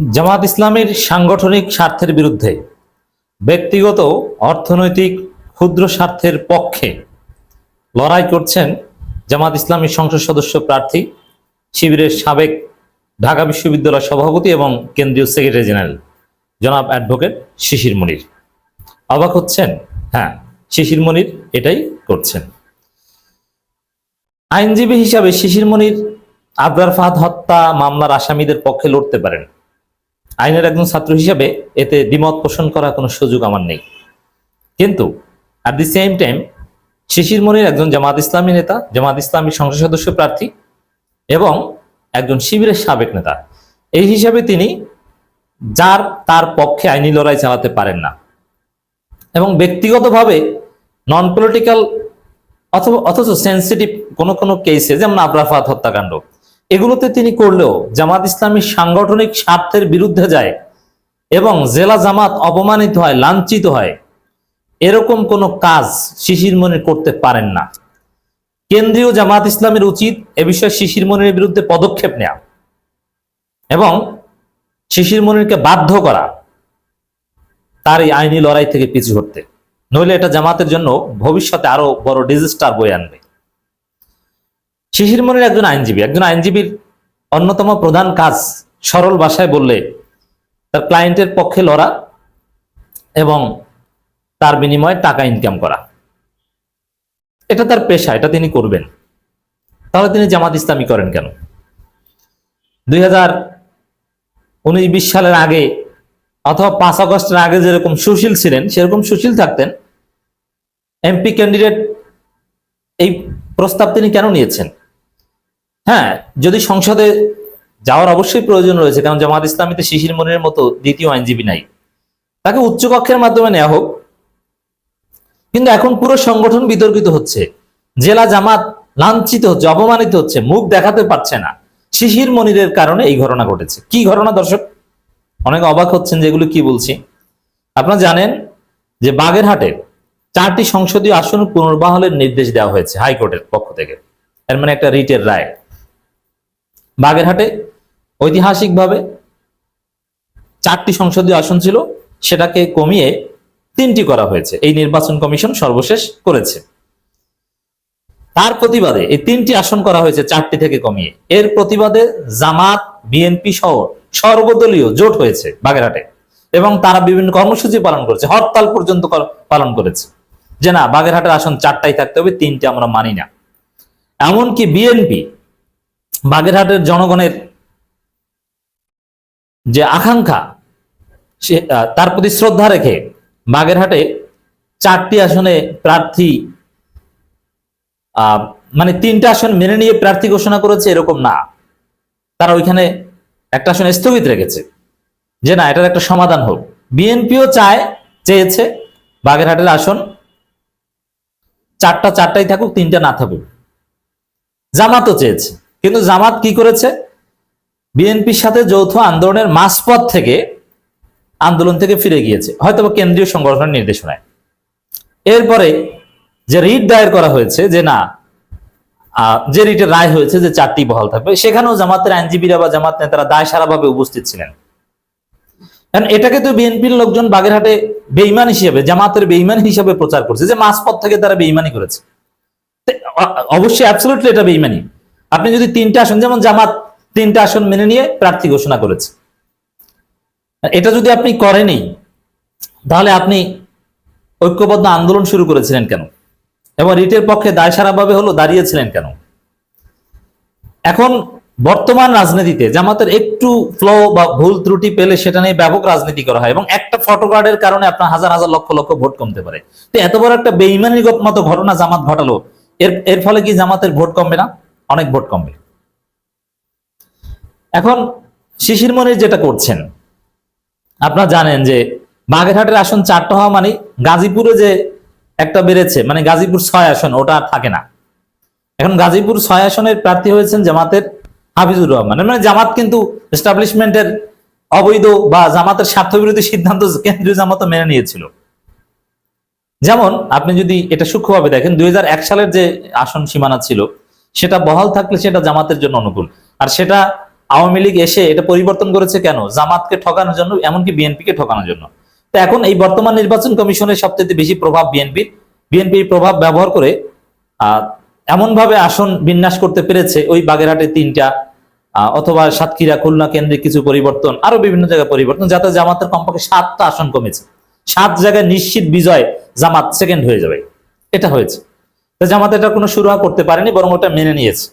জামাত ইসলামের সাংগঠনিক স্বার্থের বিরুদ্ধে ব্যক্তিগত, অর্থনৈতিক, ক্ষুদ্র স্বার্থের পক্ষে লড়াই করছেন জামাত ইসলামী সংসদ সদস্য প্রার্থী, শিবিরের সাবেক ঢাকা বিশ্ববিদ্যালয় সভাপতি এবং কেন্দ্রীয় সেক্রেটারি জেনারেল। জনাব অ্যাডভোকেট শিশির মনির। অবাক হচ্ছেন? হ্যাঁ শিশির মনির এটাই করছেন। আইনজীবী হিসাবে শিশির মনির আবরার ফাহাদ হত্যা মামলার আসামিদের পক্ষে লড়তে পারেন। আইনের একজন ছাত্র হিসাবে এতে দ্বিমত পোষণ করার কোনো সুযোগ আমার নেই। কিন্তু at the same time Shishir Monir একজন জামাত ইসলামী নেতা, জামাত ইসলামী সংসদ সদস্য প্রার্থী এবং একজন শিবিরের সাবেক নেতা। এই হিসাবে তিনি যার তার পক্ষে আইনি লড়াই চালাতে পারেন না। এবং ব্যক্তিগতভাবে নন পলিটিক্যাল অথবা অথচ সেন্সিটিভ কোনো কোনো কেসে যেমন আবরাফাত হত্যাকাণ্ড এগুলোতে তিনি করলেও জামাত ইসলামী সাংগঠনিক স্বার্থের বিরুদ্ধে যায় এবং জেলা জামাত অপমানিত হয়, লাঞ্ছিত হয়। এরকম কোনো কাজ শিশির মনির করতে পারেন না। কেন্দ্রীয় জামাত ইসলামের উচিত এ বিষয়ে শিশির মনির বিরুদ্ধে পদক্ষেপ নেওয়া এবং শিশির মনিরকে বাধ্য করা তার এই আইনি লড়াই থেকে পিছু হটতে। নইলে এটা জামাতের জন্য ভবিষ্যতে আরও বড় ডিজাস্টার বয়ে আনবে। শিশির মনির একজন আইনজীবী, একজন আইনজীবীর অন্যতম প্রধান কাজ সরল ভাষায় বললে তার ক্লায়েন্টের পক্ষে লড়া এবং তার বিনিময়ে টাকা ইনকাম করা। এটা তার পেশা, এটা তিনি করবেন। তাহলে তিনি জামাত ইসলামী করেন কেন? দুই হাজার উনিশ বিশ সালের আগে অথবা পাঁচ আগস্টের আগে যেরকম সুশীল ছিলেন, সেরকম সুশীল থাকতেন। এমপি ক্যান্ডিডেট এই প্রস্তাব তিনি কেন নিয়েছেন? হ্যাঁ যদি সংসদে যাওয়ার অবশ্যই প্রয়োজন রয়েছে, কারণ জামাত ইসলামীতে শিশির মনিরের মতো দ্বিতীয় আইনজীবী নাই। তাকে উচ্চকক্ষের মাধ্যমে নেওয়া হোক। কিন্তু এখন পুরো সংগঠন বিতর্কিত হচ্ছে। জেলা জামাত লাঞ্ছিত হচ্ছে, অপমানিত হচ্ছে, মুখ দেখাতে পারছে না। শিশির মনিরের কারণে এই ঘটনা ঘটেছে। কি ঘটনা, দর্শক? অনেক অবাক হচ্ছেন যেগুলো কি বলছি। আপনারা জানেন যে বাগেরহাটে চারটি সংসদীয় আসন পুনর্বহালের নির্দেশ দেওয়া হয়েছে হাইকোর্টের পক্ষ থেকে। এর মানে একটা রিটের রায়। বাগেরহাটে ঐতিহাসিকভাবে চারটি সংসদীয় আসন ছিল, সেটাকে কমিয়ে তিনটি করা হয়েছে। এই নির্বাচন কমিশন সর্বশেষ করেছে। তার প্রতিবাদে এই তিনটি আসন করা হয়েছে চারটি থেকে কমিয়ে। এর প্রতিবাদে জামাত, বিএনপি সহ সর্বদলীয় জোট হয়েছে বাগেরহাটে এবং তারা বিভিন্ন কর্মসূচি পালন করেছে, হরতাল পর্যন্ত পালন করেছে। যে না, বাগেরহাটের আসন চারটাই থাকতে হবে, তিনটে আমরা মানি না। এমনকি বিএনপি বাগেরহাটের জনগণের যে আকাঙ্ক্ষা, সে তার প্রতি শ্রদ্ধা রেখে বাগেরহাটে চারটি আসনে প্রার্থী মানে তিনটা আসন মেনে নিয়ে প্রার্থী ঘোষণা করেছে এরকম না। তারা ওইখানে একটা আসন স্থগিত রেখেছে যে না, এটার একটা সমাধান হোক। বিএনপিও চায়, চেয়েছে বাগেরহাটের আসন চারটা চারটাই থাকুক, তিনটা না থাকুক। জামাতও চেয়েছে। কিন্তু জামাত কি করেছে? বিএনপির সাথে যৌথ আন্দোলনের মাঝপথ থেকে আন্দোলন থেকে ফিরে গিয়েছে, হয়তো কেন্দ্রীয় সংগঠনের নির্দেশনায়। এরপরে যে রিট দায়ের করা হয়েছে, যে না যে রিটের রায় হয়েছে যে চারটি বহাল থাকবে, সেখানেও জামাতের আইনজীবীরা বা জামাত নেতারা দায় সারাভাবে উপস্থিত ছিলেন। কারণ এটাকে তো বিএনপির লোকজন বাগেরহাটে বেইমান হিসেবে, জামাতের বেইমান হিসেবে প্রচার করছে, যে মাঝপথ থেকে তারা বেইমানি করেছে। অবশ্যই অ্যাবসলুটলি এটা বেইমানি আপনি যদি তিনটা আসন, যেমন জামাত, তিনটা আসন মেনে নিয়ে প্রার্থী ঘোষণা করেছে। এটা যদি আপনি করেনি তাহলে আপনি ঐক্যবদ্ধ আন্দোলন শুরু করেছিলেন কেন? এবং রিটের পক্ষে দায় সারাভাবে হলো, দাঁড়িয়েছিলেন কেন? এখন বর্তমান রাজনীতিতে জামাতের একটু ফ্লো বা ভুল ত্রুটি পেলে সেটা নিয়ে ব্যাপক রাজনীতি করা হয় এবং একটা ফটোকার্ডের কারণে আপনার হাজার হাজার লক্ষ লক্ষ ভোট কমতে পারে। তো এত বড় একটা বেইমানিগত মতো ঘটনা জামাত ঘটালো, এর এর ফলে কি জামাতের ভোট কমবে না? অনেক ভোট কমবে এখন শিশির মনির যেটা করছেন, আপনারা জানেন যে বাগেরহাটের আসন চারটা হওয়া মানে গাজীপুরে যে একটা বেড়েছে মানে গাজীপুর ছয় আসন, ওটা থাকে না। এখন গাজীপুর ছয় আসনের প্রার্থী হয়েছেন জামাতের হাফিজুর রহমান। মানে জামাত কিন্তু এস্টাবলিশমেন্টের অবৈধ বা জামাতের স্বার্থবিরোধী সিদ্ধান্ত কেন্দ্রীয় জামাত মেনে নিয়েছিল। যেমন আপনি যদি এটা সূক্ষ্মভাবে দেখেন, দুই হাজার এক সালের যে আসন সীমানা ছিল সেটা বহাল থাকলে সেটা জামাতের জন্য অনুকূল। আর সেটা আওয়ামী লীগ এসে এটা পরিবর্তন করেছে কেন? জামাতকে ঠকানোর জন্য, এমনকি বিএনপিকে ঠকানোর জন্য। তো এখন এই বর্তমান নির্বাচন কমিশনের সবচেয়ে বেশি প্রভাব বিএনপির। বিএনপির প্রভাব ব্যবহার করে এমনভাবে আসন বিন্যাস করতে পেরেছে ওই বাগেরহাটে তিনটা অথবা সাতক্ষীরা, খুলনা কেন্দ্রে কিছু পরিবর্তন আরও বিভিন্ন জায়গায় পরিবর্তন, যাতে জামাতের কমপক্ষে সাতটা আসন কমেছে। সাত জায়গায় নিশ্চিত বিজয় জামাত সেকেন্ড হয়ে যাবে। এটা হয়েছে। জামাত এটা কোনো সুরাহা করতে পারেনি, বরং ওটা মেনে নিয়েছে।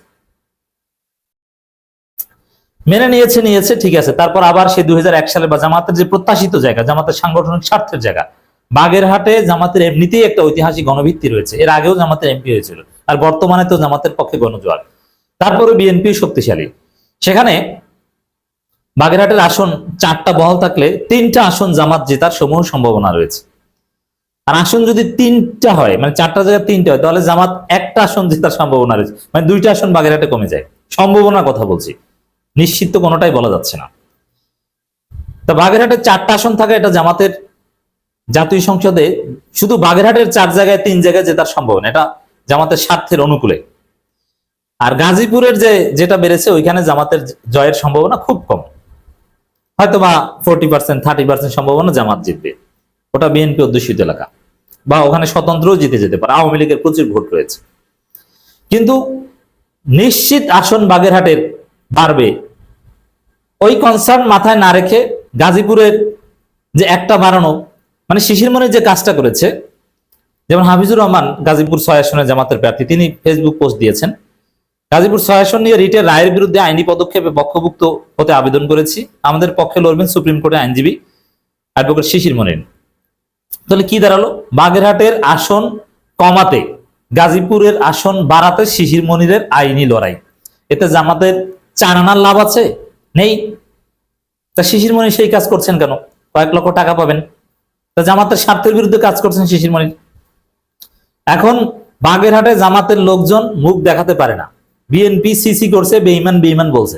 মেনে নিয়েছে নিয়েছে, ঠিক আছে। তারপর আবার সে দুই সালে বা জামাতের যে প্রত্যাশিত জায়গা, জামাতের সাংগঠনিক স্বার্থের জায়গা, বাগেরহাটে জামাতের এমনিতেই একটা ঐতিহাসিক গণভিত্তি রয়েছে। এর আগেও জামাতের এমপি হয়েছিল, আর বর্তমানে তো জামাতের পক্ষে গণজোয়ার। তারপরে বিএনপি শক্তিশালী। সেখানে বাগেরহাটের আসন চারটা বহাল থাকলে তিনটা আসন জামাত জেতার সমূহ সম্ভাবনা রয়েছে। আর আসন যদি তিনটা হয় মানে চারটা জায়গায় তিনটা হয়, তাহলে জামাত একটা আসন জেতার সম্ভাবনা রয়েছে। মানে দুইটা আসন বাগেরহাটে কমে যায়। সম্ভাবনার কথা বলছি। নিশ্চিত তো কোনোটাই বলা যাচ্ছে না। তা বাগেরহাটের চারটা আসন থাকা এটা জামাতের জাতীয় সংসদে শুধু বাগেরহাটের চার জায়গায় তিন জায়গায় জেতার সম্ভাবনা, এটা জামাতের স্বার্থের অনুকূলে। আর গাজীপুরের যে, যেটা বেড়েছে, ওইখানে জামাতের জয়ের সম্ভাবনা খুব কম। হয়তো বা ফোরটি পার্সেন্ট থার্টি পার্সেন্ট সম্ভাবনা জামাত জিতবে। ওটা বিএনপি অধ্যুষিত এলাকা। বা ওখানে স্বতন্ত্রও জিতে যেতে পারে। আওয়ামী লীগের প্রচুর ভোট রয়েছে। কিন্তু নিশ্চিত আসন বাগেরহাটের বাড়বে। ওই কনসার্ন মাথায় না রেখে গাজীপুরের যে একটা বাড়ানো মানে শিশির মনে যে কাজটা করেছে, যেমন হাফিজুর রহমান গাজীপুর ছয় আসনের জামাতের প্রার্থী, তিনি ফেসবুক পোস্ট দিয়েছেন। গাজীপুর ছয় আসন নিয়ে রিটের রায়ের বিরুদ্ধে আইনি পদক্ষেপে পক্ষভুক্ত হতে আবেদন করেছি। আমাদের পক্ষে লড়বেন সুপ্রিম কোর্টের আইনজীবী অ্যাডভোকেট শিশির মনির। তাহলে কি দাঁড়াল? বাগেরহাটের আসন কমাতে, গাজীপুরের আসন বাড়াতে শিশির মনিরের আইনি লড়াই। এতে জামাতের চার আনার লাভ আছে? নেই। তা শিশির মনির সেই কাজ করছেন কেন? কয়েক লক্ষ টাকা পাবেন। তা জামাতের স্বার্থের বিরুদ্ধে কাজ করছেন শিশির মনির। এখন বাগেরহাটে জামাতের লোকজন মুখ দেখাতে পারে না। বিএনপি সিসি করছে বেইমান বেইমান বলছে।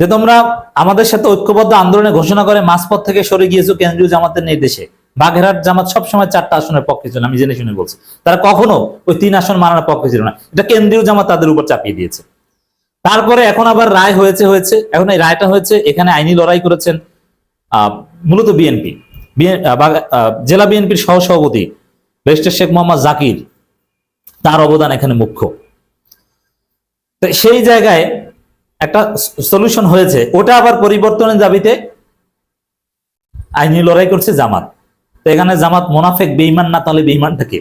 যে তোমরা আমাদের সাথে ঐক্যবদ্ধ আন্দোলনে ঘোষণা করে মাঝপথ থেকে সরে গিয়েছো কেন্দ্রীয় জামাতের নির্দেশে। বাগেরহাট জামাত সবসময় চারটা আসনের পক্ষে ছিল, আমি জেনে শুনে বলছি। তারা কখনো ওই তিন আসন মানানোর পক্ষে ছিল না। এটা কেন্দ্রীয় জামাত তাদের উপর চাপিয়ে দিয়েছে। তারপরে এখন আবার রায় হয়েছে হয়েছে। এখন এই রায়টা হয়েছে, এখানে আইনি লড়াই করেছেন মূলত বিএনপি। জেলা বিএনপির সহ সভাপতি ব্যারিস্টার শেখ মোহাম্মদ জাকির, তার অবদান এখানে মুখ্য। সেই জায়গায় একটা সলিউশন হয়েছে। ওটা আবার পরিবর্তনের দাবিতে আইনি লড়াই করছে জামাত। তো এখানে জামাত মোনাফেক বেইমান না, তাহলে বেইমান থাকে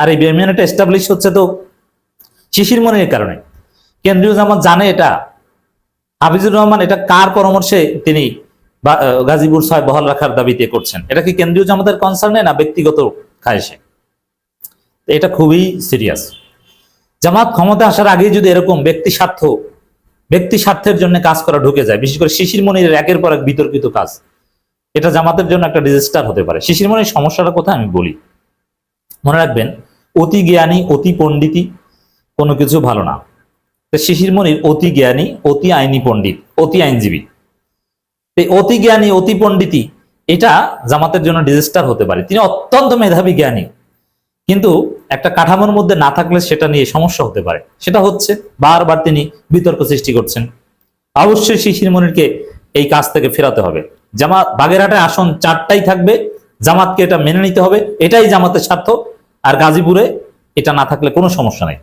আর এই বেইমানটা এস্টাবলিশ হচ্ছে তো শিশির মনের কারণে। কেন্দ্রীয় জামাত জানে এটা। হাফিজুর রহমান এটা কার পরামর্শে তিনি গাজীপুর ছয় বহাল রাখার দাবিতে করছেন? এটা কি কেন্দ্রীয় জামাতের কনসার্নে না ব্যক্তিগত খায়সে এটা খুবই সিরিয়াস জামাত ক্ষমতা আসার আগে যদি এরকম ব্যক্তি স্বার্থ ব্যক্তি স্বার্থের জন্য কাজ করা ঢুকে যায়। বিশেষ করে শিশির মনির একের পর এক বিতর্কিত কাজ। এটা জামাতের জন্য একটা ডিজাস্টার হতে পারে। শিশির মনির সমস্যাটা কোথায় আমি বলি। মনে রাখবেন, অতি জ্ঞানী, অতি পণ্ডিতি কোনো কিছু ভালো না। শিশির মনির অতি জ্ঞানী, অতি আইনি পণ্ডিত, অতি আইনজীবী। অতি জ্ঞানী, অতি পণ্ডিতি এটা জামাতের জন্য ডিজাস্টার হতে পারে। তিনি অত্যন্ত মেধাবী জ্ঞানী। কিন্তু একটা কাঠামোর মধ্যে না থাকলে সেটা নিয়ে সমস্যা হতে পারে। সেটা হচ্ছে বারবার তিনি বিতর্ক সৃষ্টি করছেন। অবশ্যই শিশির মনিরকে এই কাজ থেকে ফেরাতে হবে। জামাত বাগেরহাটে আসন চারটাই থাকবে। জামাতকে এটা মেনে নিতে হবে। এটাই জামাতের স্বার্থ। আর গাজীপুরে এটা না থাকলে কোনো সমস্যা নেই।